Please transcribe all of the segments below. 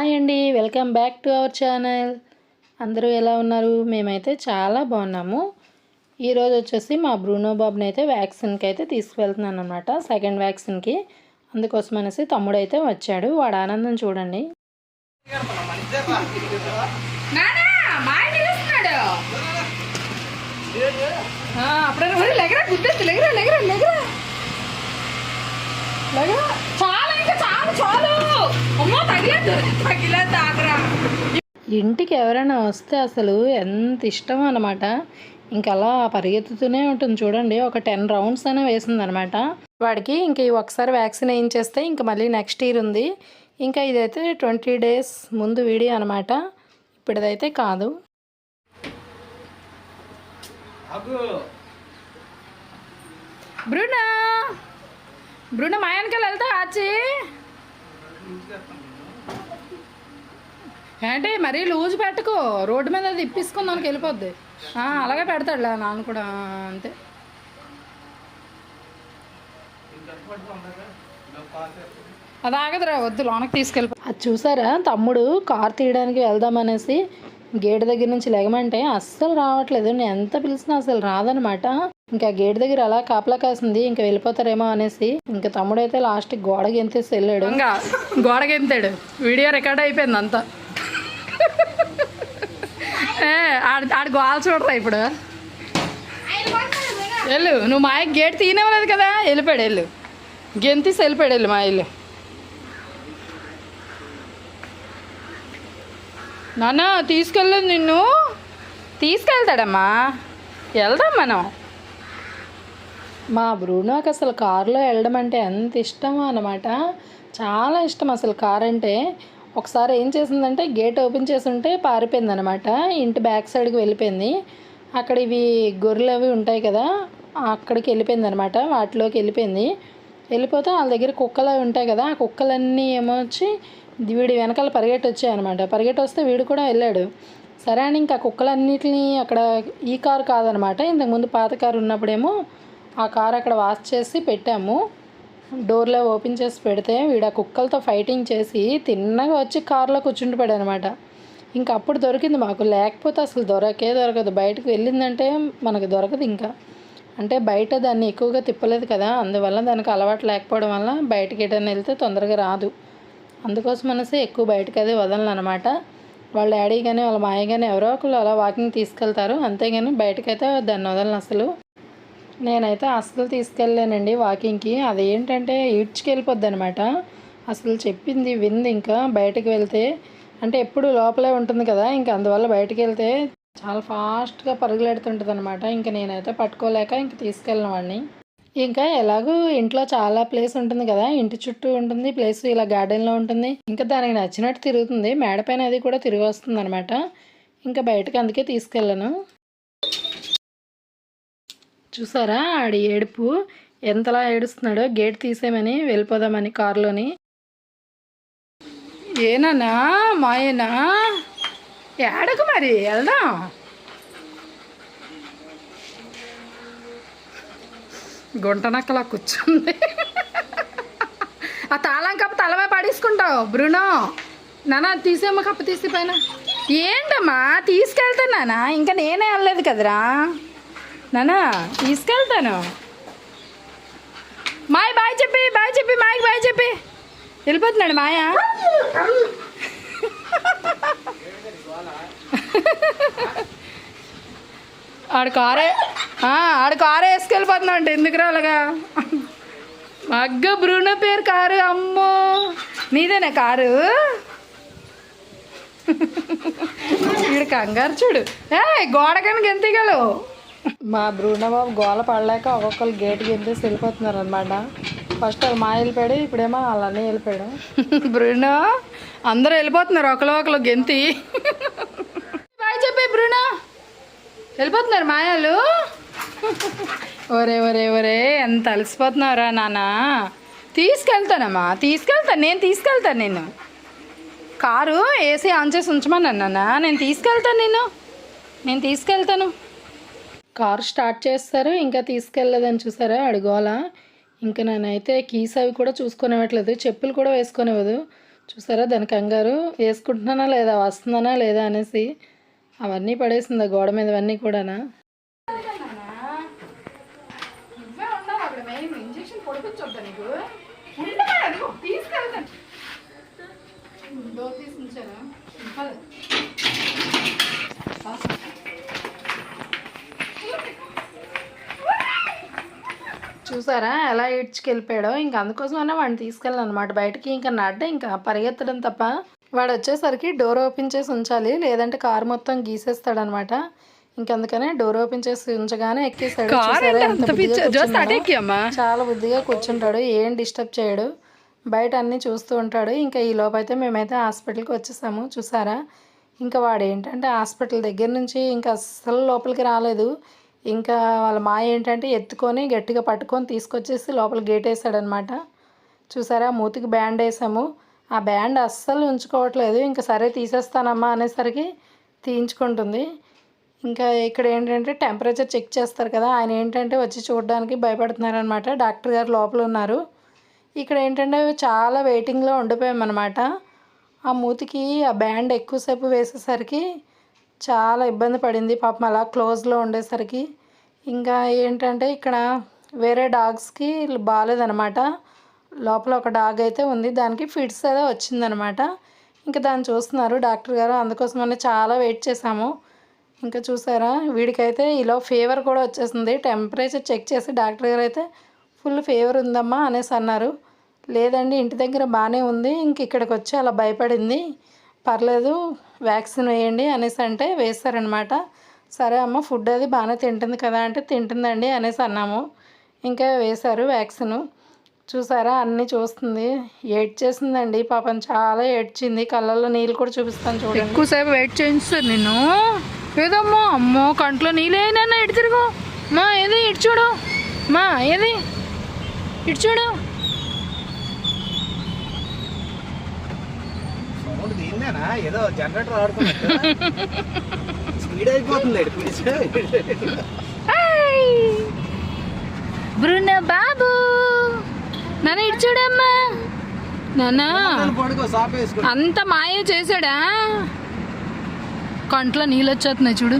Hi అండి welcome back to our channel. అందరూ ఎలా ఉన్నారు? మేమైతే చాలా బాగున్నాము. ఈరోజు వచ్చేసి మా బ్రూనో బాబుని అయితే వ్యాక్సిన్కి అయితే తీసుకువెళ్తున్నాను అనమాట సెకండ్ వ్యాక్సిన్కి అందుకోసం అనేసి తమ్ముడు అయితే వచ్చాడు వాడు ఆనందం చూడండి. నానా ఇంటికి ఎవరైనా వస్తే అసలు ఎంత ఇష్టం అనమాట ఇంకా అలా పరిగెత్తుతూనే ఉంటుంది చూడండి. ఒక టెన్ రౌండ్స్ అనే వేసింది అనమాట వాడికి ఇంక ఈ ఒకసారి వ్యాక్సిన్ వేయించేస్తే ఇంకా మళ్ళీ నెక్స్ట్ ఇయర్ ఉంది. ఇంకా ఇదైతే ట్వంటీ డేస్ ముందు వీడియో అనమాట ఇప్పుడుదైతే కాదు. బ్రూనా! బ్రూనా మా వెనకాల వెళ్తా ఆచి? ఏంటి మరీ లూజ్ పెట్టుకో. రోడ్డు మీద అది ఇప్పించుకుందానికి వెళ్ళిపోద్ది. అలాగే పెడతాడులే నాన్న కూడా అంతే. అది ఆగదురా వద్దు లోనకి తీసుకెళ్ళిపో. అది చూసారా తమ్ముడు కార్ తీయడానికి వెళ్దామనేసి గేట్ దగ్గర నుంచి లెగమంటే అస్సలు రావట్లేదు. నేను ఎంత పిలిచినా అసలు రాదనమాట ఇంకా గేట్ దగ్గర అలా కాపలా కాసింది ఇంకా వెళ్ళిపోతారేమో అనేసి ఇంకా తమ్ముడు అయితే లాస్ట్ గోడకి ఎంతేసి వెళ్ళాడు. ఇంకా గోడకి ఎంతాడు? వీడియో రికార్డ్ అయిపోయింది అంతా. ఆడ ఆడ గోల చూడరా ఇప్పుడు? వెళ్ళు నువ్వు మా గేట్ తీయనివ్వలేదు కదా వెళ్ళిపోయాడు వెళ్ళు. గెంతీసి వెళ్ళిపోయాడు వెళ్ళు మా ఇల్లు నాన్న తీసుకెళ్ళదు నిన్ను. తీసుకెళ్తాడమ్మా. వెళ్దాం మనం. మా బ్రూనోకి అసలు కారులో వెళ్ళడం అంటే ఎంత ఇష్టమో అనమాట చాలా ఇష్టం అసలు కార్ అంటే ఒకసారి ఏం చేసిందంటే గేట్ ఓపెన్ చేసి ఉంటే పారిపోయింది అనమాట ఇంటి బ్యాక్ సైడ్కి వెళ్ళిపోయింది. అక్కడ ఇవి గొర్రెలు అవి ఉంటాయి కదా అక్కడికి వెళ్ళిపోయింది అనమాట వాటిలోకి వెళ్ళిపోయింది. వెళ్ళిపోతే వాళ్ళ దగ్గర కుక్కలు అవి ఉంటాయి కదా ఆ కుక్కలన్నీ ఏమో వచ్చి వీడి వెనకాల పరిగెట్టి వచ్చాయి అనమాట పరిగెట్టి వస్తే వీడు కూడా వెళ్ళాడు. సరే అని ఇంకా కుక్కలన్నిటిని అక్కడ ఈ కారు కాదనమాట. ఇంతకుముందు పాత కారు ఉన్నప్పుడేమో ఆ కార్ అక్కడ వాష్ చేసి పెట్టాము. డోర్లో ఓపెన్ చేసి పెడితే వీడు ఆ కుక్కలతో ఫైటింగ్ చేసి తిన్నగా వచ్చి కారులో కూర్చుండిపోయాడు అనమాట ఇంకా అప్పుడు దొరికింది మాకు. లేకపోతే అసలు దొరకే దొరకదు. బయటకు వెళ్ళిందంటే మనకు దొరకదు ఇంకా. అంటే బయట దాన్ని ఎక్కువగా తిప్పలేదు కదా. అందువల్ల దానికి అలవాటు లేకపోవడం వల్ల బయటకి ఎటైనా వెళ్తే తొందరగా రాదు. అందుకోసం అనేసి ఎక్కువ బయటకు అదే వదలనమాట. వాళ్ళ డాడీ కానీ వాళ్ళ మాయ కానీ ఎవరో ఒకళ్ళు అలా వాకింగ్ తీసుకెళ్తారు. అంతేగాని బయటకైతే దాన్ని వదలను అసలు. నేనైతే అస్సలు తీసుకెళ్ళానండి వాకింగ్కి. అదేంటంటే ఈడ్చుకెళ్ళిపోద్ది అనమాట అసలు చెప్పింది వింది ఇంకా బయటకు వెళ్తే. అంటే ఎప్పుడు లోపలే ఉంటుంది కదా ఇంకా అందువల్ల బయటకు వెళ్తే చాలా ఫాస్ట్గా పరుగులెడుతుంటుంది అనమాట ఇంకా నేనైతే పట్టుకోలేక ఇంక తీసుకెళ్ళిన వాడిని. ఇంకా ఎలాగో ఇంట్లో చాలా ప్లేస్ ఉంటుంది కదా ఇంటి చుట్టూ ఉంటుంది ప్లేస్ ఇలా గార్డెన్లో ఉంటుంది. ఇంకా దానికి నచ్చినట్టు తిరుగుతుంది మేడపైన అది కూడా తిరిగి వస్తుంది అనమాట ఇంకా బయటకు అందుకే తీసుకెళ్ళాను. చూసారా ఆడి ఏడుపు? ఎంతలా ఏడుస్తున్నాడో గేట్ తీసేమని వెళ్ళిపోదామని కారులోని. ఏనన్నా మాయేనా? ఏడకు మరి వెళ్దాం. గుంటనక్కలా కూర్చుంది. ఆ తాళం కప్ప తలమే పడేసుకుంటావు బ్రునో నానా తీసేమ్మ కప్ప తీసి పైన. ఏంటమ్మా తీసుకెళ్తున్నానా? ఇంకా నేనే వెళ్ళలేదు కదరా. నానా తీసుకెళ్తాను. మాయ బాయ్ చెప్పి బాయ్ చెప్పి మాయకి బాయ్ చెప్పి. వెళ్ళిపోతున్నాడు మాయ. ఆడు కారే ఆడు కారే వేసుకెళ్ళిపోతున్నా అంటే ఎందుకురా అలాగా? మగ్గ బ్రూనో పేరు కారు అమ్మో. నీదేనా కారు? వీడు కంగారు చూడు. ఏ గోడకని గెంతగలవు మా బాబు గోల పడలేక ఒక్కొక్కరు గేట్ గెంతేసి వెళ్ళిపోతున్నారు అనమాట ఫస్ట్ వాళ్ళు మా వెళ్ళిపోయాడు ఇప్పుడేమో వాళ్ళనే వెళ్ళిపోయాడు. బ్రూనో అందరూ వెళ్ళిపోతున్నారు ఒకరు ఒకరు గెంతి. బాయ్ చెప్పే బ్రూనో వెళ్ళిపోతున్నారు మాయాలు. ఒరే ఒరే ఒరే ఎంత అలసిపోతున్నావురా నాన్న తీసుకెళ్తానమ్మా తీసుకెళ్తాను నేను తీసుకెళ్తాను నేను కారు ఏసీ ఆన్ చేసి ఉంచమన్నాను నాన్న నేను తీసుకెళ్తాను నేను నేను తీసుకెళ్తాను. కారు స్టార్ట్ చేస్తారు ఇంకా తీసుకెళ్ళలేదని చూసారా? అడుగోల. ఇంకా నేనైతే కీస్ అవి కూడా చూసుకునేవట్లేదు చెప్పులు కూడా వేసుకునేవదు చూసారా దాని కంగారు? వేసుకుంటున్నానా లేదా? వస్తుందనా లేదా అనేసి అవన్నీ పడేసింది గోడ గోడ మీదవన్నీ కూడానా. నువ్వే ఉన్నావు అక్కడ మెయిన్ ఇంజక్షన్ పొడిపించొద్దా నీకు ఉండవా అదిగో తీసుకెళ్తాను డోర్ తీసి ఉంచాను పద. చూసారా? ఎలా ఈడ్చుకెళ్ళిపోయాడో ఇంకా అందుకోసమనే వాడిని తీసుకెళ్ళాను అనమాట బయటికి ఇంకా నడ్డ ఇంకా పరిగెత్తడం తప్ప. వాడు వచ్చేసరికి డోర్ ఓపెన్ చేసి ఉంచాలి. లేదంటే కారు మొత్తం గీసేస్తాడనమాట. ఇంకందుకనే డోర్ ఓపెన్ చేసి ఉంచగానే ఎక్కేసాడు? చాలా బుద్ధిగా కూర్చుంటాడు. ఏం డిస్టర్బ్ చేయడు. బయట అన్నీ చూస్తూ ఉంటాడు. ఇంకా ఈ లోపైతే మేమైతే హాస్పిటల్కి వచ్చేసాము. చూసారా? ఇంకా వాడు ఏంటంటే హాస్పిటల్ దగ్గర నుంచి ఇంకా అస్సలు లోపలికి రాలేదు. ఇంకా వాళ్ళ మా ఏంటంటే ఎత్తుకొని గట్టిగా పట్టుకొని తీసుకొచ్చేసి లోపల గేట్ వేసాడనమాట. చూసారా? మూతికి బ్యాండ్ వేసాము. ఆ బ్యాండ్ అస్సలు ఉంచుకోవట్లేదు. ఇంకా సరే తీసేస్తానమ్మా అనేసరికి తీయించుకుంటుంది. ఇంకా ఇక్కడ ఏంటంటే టెంపరేచర్ చెక్ చేస్తారు కదా. ఆయన ఏంటంటే వచ్చి చూడడానికి భయపడుతున్నారనమాట. డాక్టర్ గారు లోపల ఉన్నారు. ఇక్కడ ఏంటంటే చాలా వెయిటింగ్లో ఉండిపోయామన్నమాట ఆ మూతికి ఆ బ్యాండ్ ఎక్కువసేపు వేసేసరికి చాలా ఇబ్బంది పడింది. పాపం అలా క్లోజ్లో ఉండేసరికి. ఇంకా ఏంటంటే ఇక్కడ వేరే డాగ్స్కి బాగాలేదనమాట లోపల ఒక డాగ్ అయితే ఉంది. దానికి ఫిట్స్ అదే వచ్చిందనమాట ఇంకా దాన్ని చూస్తున్నారు డాక్టర్ గారు. అందుకోసమని చాలా వెయిట్ చేసాము ఇంకా చూసారా? వీడికైతే ఇలా ఫీవర్ కూడా వచ్చేసింది. టెంపరేచర్ చెక్ చేసి డాక్టర్ గారు అయితే ఫుల్ ఫీవర్ ఉందమ్మా అనేసి అన్నారు. లేదండి ఇంటి దగ్గర బాగానే ఉంది. ఇంక ఇక్కడికి వచ్చి అలా భయపడింది. పర్లేదు వ్యాక్సిన్ వేయండి అనేసి అంటే వేస్తారనమాట. సరే అమ్మ ఫుడ్ అది బాగానే తింటుంది కదా అంటే తింటుందండి అనేసి అన్నాము. ఇంకా వేశారు వ్యాక్సిన్. చూసారా అన్నీ చూస్తుంది. ఏడ్చేసిందండి పాపం చాలా ఏడ్చింది. కళ్ళల్లో నీళ్ళు కూడా చూపిస్తాను చూడండి. ఎక్కువసేపు వెయిట్ చేయిస్తారు నేను ఏదమ్మో? అమ్మో కంట్లో నీళ్ళు ఇటు తిరుగు. మా ఏది? ఇటు చూడు. మా ఏది? ఇటు చూడు. దీన్నేనా ఏదో జనరేటర్ ఆడుతున్నట్టు. స్పీడ్ అయిపోతుంది బాబు! నాన్న ఇటు చూడమ్మా. అంత మాయ చేశాడా? కంట్లో నీళ్ళు వచ్చేస్తున్నాయి చూడు.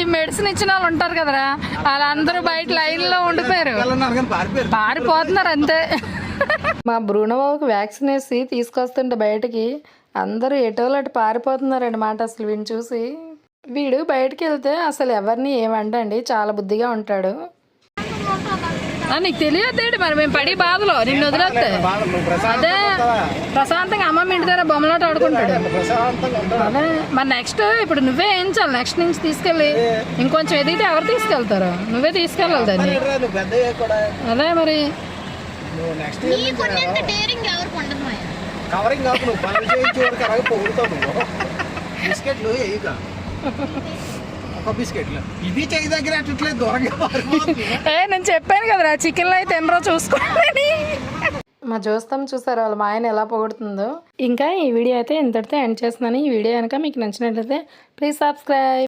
ఈ మెడిసిన్ ఇచ్చిన వాళ్ళు ఉంటారు కదరా? వాళ్ళందరూ బయట లైన్లో ఉండిపోయారు. పారిపోతున్నారు అంతే. మా బ్రూనబాబుకి వ్యాక్సిన్ వేసి తీసుకొస్తుంటే బయటికి అందరూ ఎటోలు అటు పారిపోతున్నారండి మాట అసలు వీడిని చూసి. వీడు బయటికి వెళ్తే అసలు ఎవరిని ఏమంటండి? చాలా బుద్ధిగా ఉంటాడు. నీకు తెలియదేంటి మరి? మేము పడి బాధలో. నిన్ను వదిలేస్తే. అదే? ప్రశాంతంగా అమ్మమ్మ ఇంటి దగ్గర బొమ్మలాట ఆడుకుంటాడు? అదే మరి నెక్స్ట్ ఇప్పుడు నువ్వే వేయించాలి నెక్స్ట్ నుంచి తీసుకెళ్ళి ఇంకొంచెం ఎదిగితే ఎవరు తీసుకెళ్తారు? నువ్వే తీసుకెళ్ళాలి దాన్ని. అదే మరి. నువ్వు నెక్స్ట్ నీకున్నంత డేరింగ్ ఎవరికి ఉండదు మాయ? కవరింగ్ కాదు నువ్వు. పనులు చేయించి వరకు అలాగే పొగుడుతావు నువ్వు. బిస్కెట్లు వేయక. ఒక బిస్కెట్లు ఇది చెయ్యి దగ్గర అట్లట్లేదు దూరంగా పారిపోతుంది. ఏ నేను చెప్పాను కదరా చికెన్లో అయితే ఎన్నరో చూసుకోవాలి. మా చూస్తాం చూసారు వాళ్ళ మా ఆయన ఎలా పొగుడుతుందో. ఇంకా ఈ వీడియో అయితే ఇంతటితో ఎండ్ చేస్తున్నాను. ఈ వీడియో కనుక మీకు నచ్చినట్లయితే ప్లీజ్ సబ్స్క్రైబ్.